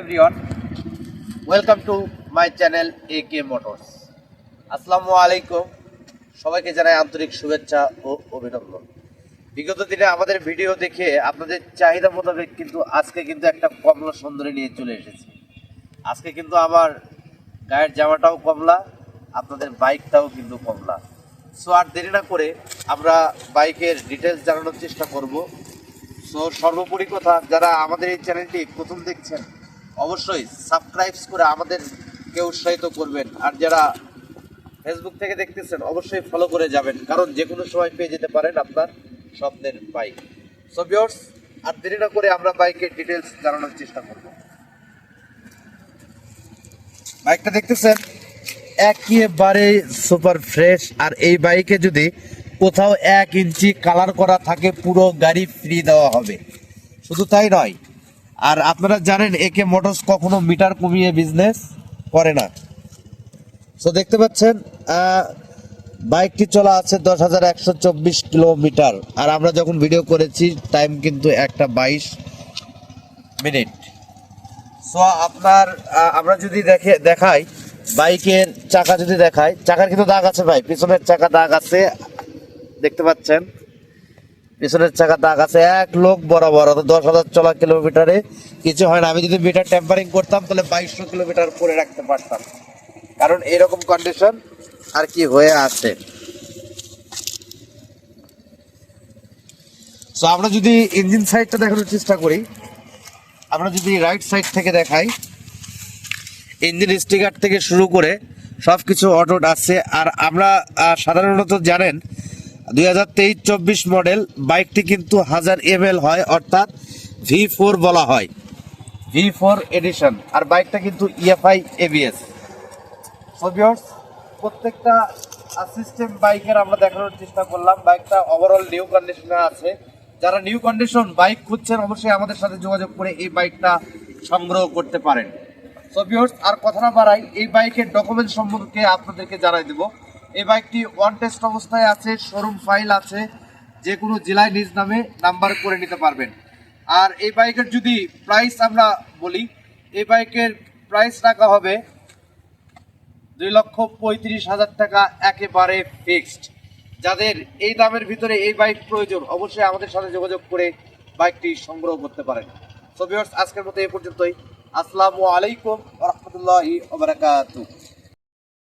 Everyone welcome to my channel A K motors আসসালামু আলাইকুম। সবাইকে জানাই আন্তরিক শুভেচ্ছা ও অভিনন্দন। বিগত দিনে আমাদের ভিডিও দেখে আপনাদের চাহিদা মোতাবেক কিন্তু আজকে কিন্তু একটা কমলা সুন্দরী নিয়ে চলে এসেছি। আজকে কিন্তু আমার গায়ের জামাটাও কমলা, আপনাদের বাইকটাও কিন্তু কমলা। সো আর দেরি না করে আমরা বাইকের ডিটেলস জানানোর চেষ্টা করব। সো সর্বোপরি কথা, যারা আমাদের এই চ্যানেলটি প্রথম দেখছেন অবশ্যই সাবস্ক্রাইব করে আমাদেরকে উৎসাহিত করবেন। আর যারা ফেসবুক থেকে দেখতেছেন, অবশ্যই ফলো করে যাবেন। কারণ যে কোনো সময় পেয়ে যেতে পারেন আপনার স্বপ্নের বাইক সো ভিউয়ার্স আর দেরি না করে আমরা বাইকের ডিটেলস জানানোর চেষ্টা করব। বাইকটা দেখতেছেন? একেবারে সুপার ফ্রেশ আর এই বাইকে যদি কোথাও এক ইঞ্চি কালার করা থাকে, পুরো গাড়ি ফ্রি দেওয়া হবে। শুধু তাই নয় আর আপনারা জানেন একে মোটরস কখনো মিটার কমিয়ে বিজনেস করে না। সো দেখতে পাচ্ছেন বাইকটি চলা আছে দশ হাজার একশো চব্বিশ কিলোমিটার। আর আমরা যখন ভিডিও করেছি টাইম কিন্তু একটা বাইশ মিনিট। সো আপনার আমরা যদি দেখে, দেখাই, বাইকের চাকা যদি দেখাই, চাকার কিন্তু দাগ আছে ভাই, পিছনের চাকা দাগ আছে, দেখতে পাচ্ছেন। পিছনের চাকা দাগ আছে, এক লোক বরাবর দশ হাজার চলা কিলোমিটারে। কিছু হয় না, আমি যদি মিটার টেম্পারিং করতাম, তাহলে বাইশশো কিলোমিটার পরে রাখতে পারতাম। কারণ এরকম কন্ডিশন আর কি হয়ে আছে। সো আমরা যদি ইঞ্জিন সাইডটা দেখানোর চেষ্টা করি, আমরা যদি রাইট সাইড থেকে দেখাই ইঞ্জিন স্টিকার থেকে শুরু করে সব কিছু অটোড আছে। আর আমরা সাধারণত জানেন দুই হাজার তেইশ চব্বিশ মডেল বাইকটি কিন্তু হাজার এম হয়, অর্থাৎ ভি ফোর বলা হয়। ভি ফোর এডিশন আর বাইকটা কিন্তু ইএফআই এবিএস প্রত্যেকটা সিস্টেম বাইকের আমরা দেখানোর চেষ্টা করলাম। বাইকটা ওভারঅল নিউ কন্ডিশনে আছে। যারা নিউ কন্ডিশন বাইক খুঁজছেন, অবশ্যই আমাদের সাথে যোগাযোগ করে এই বাইকটা সংগ্রহ করতে পারেন। সো ভিউয়ার্স আর কথা না বাড়াই, এই বাইকের ডকুমেন্ট সম্পর্কে আপনাদেরকে জানাই দেব। এই বাইকটি ওয়ান টেস্ট অবস্থায় আছে, শোরুম ফাইল আছে যে কোনো জেলায় নিজ নামে নাম্বার করে নিতে পারবেন। আর এই বাইকের যদি প্রাইস আমরা বলি, এই বাইকের প্রাইস রাখা হবে দুই লক্ষ পঁয়ত্রিশ হাজার টাকা, একেবারে ফিক্সড যাদের এই দামের ভিতরে এই বাইক প্রয়োজন, অবশ্যই আমাদের সাথে যোগাযোগ করে বাইকটি সংগ্রহ করতে পারেন। সো আজকের মতো এ পর্যন্তই। আসসালামু আলাইকুম রহমতুল্লাহি ওবারাকাতুহু